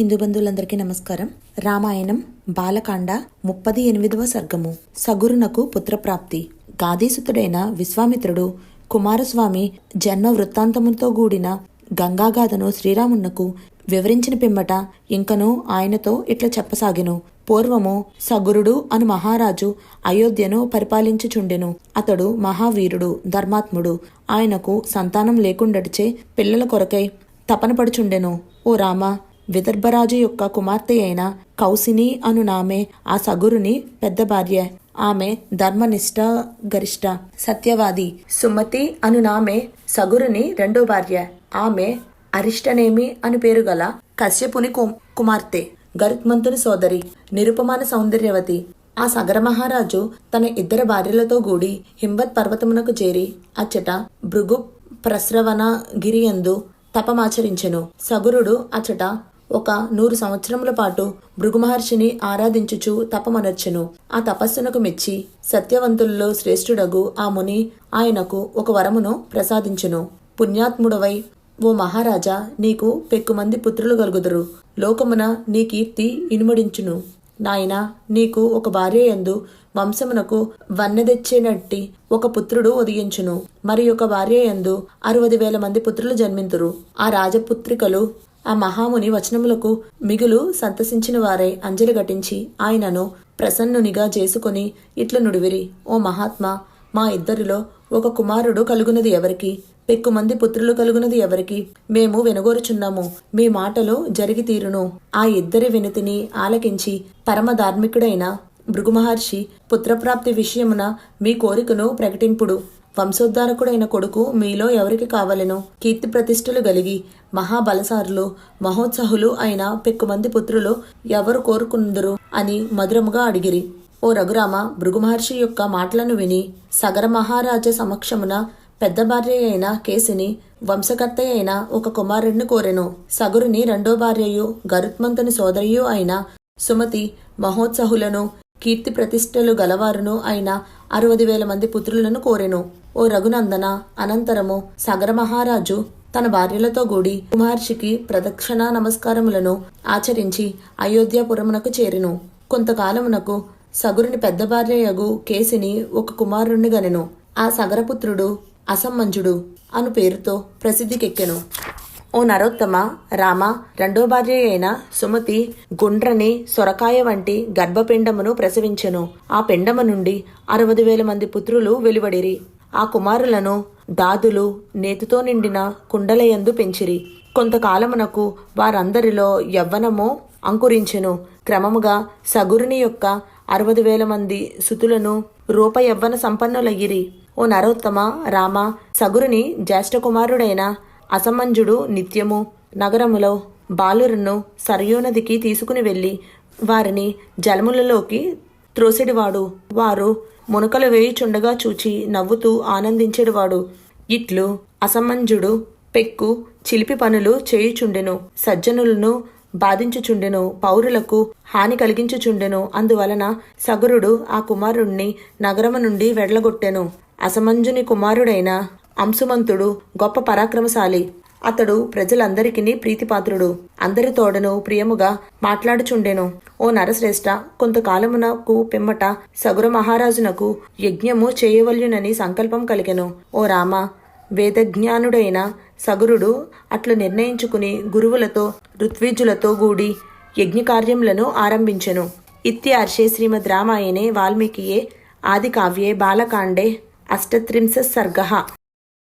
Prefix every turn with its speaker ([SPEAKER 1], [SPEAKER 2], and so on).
[SPEAKER 1] హిందూ బంధువులందరికీ నమస్కారం. రామాయణం బాలకాండ ముప్పది ఎనిమిదవ సర్గము. సగురునకు పుత్రప్రాప్తి. గాదీసుతుడైన విశ్వామిత్రుడు కుమారస్వామి జన్మ వృత్తాంతముతో కూడిన గంగాగాథను శ్రీరామునకు వివరించిన పిమ్మట ఇంకను ఆయనతో ఇట్లా చెప్పసాగెను. పూర్వము సగురుడు అను మహారాజు అయోధ్యను పరిపాలించుచుండెను. అతడు మహావీరుడు ధర్మాత్ముడు. ఆయనకు సంతానం లేకుండటిచే పిల్లల కొరకై తపన పడుచుండెను. ఓ రామ విదర్భరాజు యొక్క కుమార్తె అయిన కౌసిని అను నామే ఆ సగురుని పెద్ద భార్య. ఆమె ధర్మనిష్ట గరిష్ట సత్యవాది. సుమతి అను నామే సగురుని రెండో భార్య. ఆమె అరిష్టనేమి అని పేరు గల కశ్యపుని కుమార్తె. గరుత్మంతుని సోదరి నిరుపమాన సౌందర్యవతి. ఆ సగర మహారాజు తన ఇద్దరు భార్యలతో కూడి హింబత్ పర్వతమునకు చేరి అచ్చట భృగు ప్రస్రవణ గిరియందు తపమాచరించెను. సగురుడు అచ్చట ఒక నూరు సంవత్సరముల పాటు భృగుమహర్షిని ఆరాధించుచు తపమనర్చెను. ఆ తపస్సునకు మెచ్చి సత్యవంతుల్లో శ్రేష్ఠుడగు ఆ ముని ఆయనకు ఒక వరమును ప్రసాదించెను. పుణ్యాత్ముడవై ఓ మహారాజా నీకు పెక్కుమంది పుత్రులు కలుగుదురు లోకమున నీ కీర్తి ఇనుమడించును. నాయన నీకు ఒక భార్య యందు వంశమునకు వన్నెదెచ్చేనట్టి ఒక పుత్రుడు ఉదయించును. మరి ఒక భార్య యందు అరవది వేల మంది పుత్రులు జన్మింతురు. ఆ రాజపుత్రికలు ఆ మహాముని వచనములకు మిగులు సంతసించిన వారై అంజలి ఘటించి ఆయనను ప్రసన్నునిగా చేసుకొని ఇట్లు నుడివిరి. ఓ మహాత్మా మా ఇద్దరిలో ఒక కుమారుడు కలుగునది ఎవరికి? పెక్కుమంది పుత్రులు కలుగునది ఎవరికి? మేము వెనుగోరుచున్నాము. మీ మాటలు జరిగి తీరును. ఆ ఇద్దరి వినతిని ఆలకించి పరమ ధార్మికుడైన భృగు మహర్షి పుత్రప్రాప్తి విషయమున మీ కోరికను ప్రకటింపుడు. వంశోద్ధారకుడైన కొడుకు మీలో ఎవరికి కావలెను? కీర్తి ప్రతిష్టలు గలిగి మహాబలసారులు మహోత్సాహులు అయిన పెక్కుమంది పుత్రులు ఎవరు కోరుకుందరు అని మధురముగా అడిగిరి. ఓ రఘురామ భృగు మహర్షి యొక్క మాటలను విని సగర మహారాజ సమక్షమున పెద్ద భార్య అయిన కేసిని వంశకర్త అయిన ఒక కుమారుణ్ణి కోరెను. సగురుని రెండో భార్యయు గరుత్మంతుని సోదరియు అయిన సుమతి మహోత్సహులను కీర్తి ప్రతిష్టలు గలవారును అయిన అరవది వేల మంది పుత్రులను కోరెను. ఓ రఘునందన అనంతరము సగర మహారాజు తన భార్యలతో గూడి కుమార్షికి ప్రదక్షిణా నమస్కారములను ఆచరించి అయోధ్యాపురమునకు చేరెను. కొంతకాలమునకు సగురుని పెద్ద భార్యయగు కేసిని ఒక కుమారుణ్ణి గనెను. ఆ సగరపుత్రుడు అసమ్మంజుడు అను పేరుతో ప్రసిద్ధికెక్కెను. ఓ నరోత్తమ రామ రెండో భార్య అయిన సుమతి గుండ్రని సొరకాయ వంటి గర్భపిండమును ప్రసవించెను. ఆ పిండము నుండి అరవది వేల మంది పుత్రులు వెలువడిరి. ఆ కుమారులను దాదులు నేతితో నిండిన కుండలయందు పెంచిరి. కొంతకాలమునకు వారందరిలో యవ్వనము అంకురించెను. క్రమముగా సగురుని యొక్క అరవది వేల మంది సుతులను రూప యవ్వన సంపన్నులయ్యిరి. ఓ నరోత్తమ రామ సగురుని జ్యేష్ఠ కుమారుడైన అసమంజుడు నిత్యము నగరములో బాలురును సరయోనదికి తీసుకుని వెళ్ళి వారిని జలములలోకి త్రోసెడివాడు. వారు మునకలు వేయుచుండగా చూచి నవ్వుతూ ఆనందించెడివాడు. ఇట్లు అసమంజుడు పెక్కు చిలిపి పనులు చేయుచుండెను సజ్జనులను బాధించుచుండెను పౌరులకు హాని కలిగించుచుండెను. అందువలన సగురుడు ఆ కుమారుణ్ణి నగరము నుండి వెడలగొట్టెను. అసమంజుని కుమారుడైన అంశుమంతుడు గొప్ప పరాక్రమశాలి. అతడు ప్రజలందరికీ ప్రీతిపాత్రుడు. అందరి తోడను ప్రియముగా మాట్లాడుచుండెను. ఓ నరశ్రేష్ఠ కొంతకాలమునకు పిమ్మట సగుర మహారాజునకు యజ్ఞము చేయవల్యునని సంకల్పం కలిగెను. ఓ రామ వేదజ్ఞానుడైన సగురుడు అట్లు నిర్ణయించుకుని గురువులతో ఋత్విజులతో గూడి యజ్ఞకార్యములను ఆరంభించెను. ఇత్యార్షే శ్రీమద్ రామాయణే వాల్మీకియే ఆది కావ్యే బాలకాండే అష్టత్రింశ సర్గ.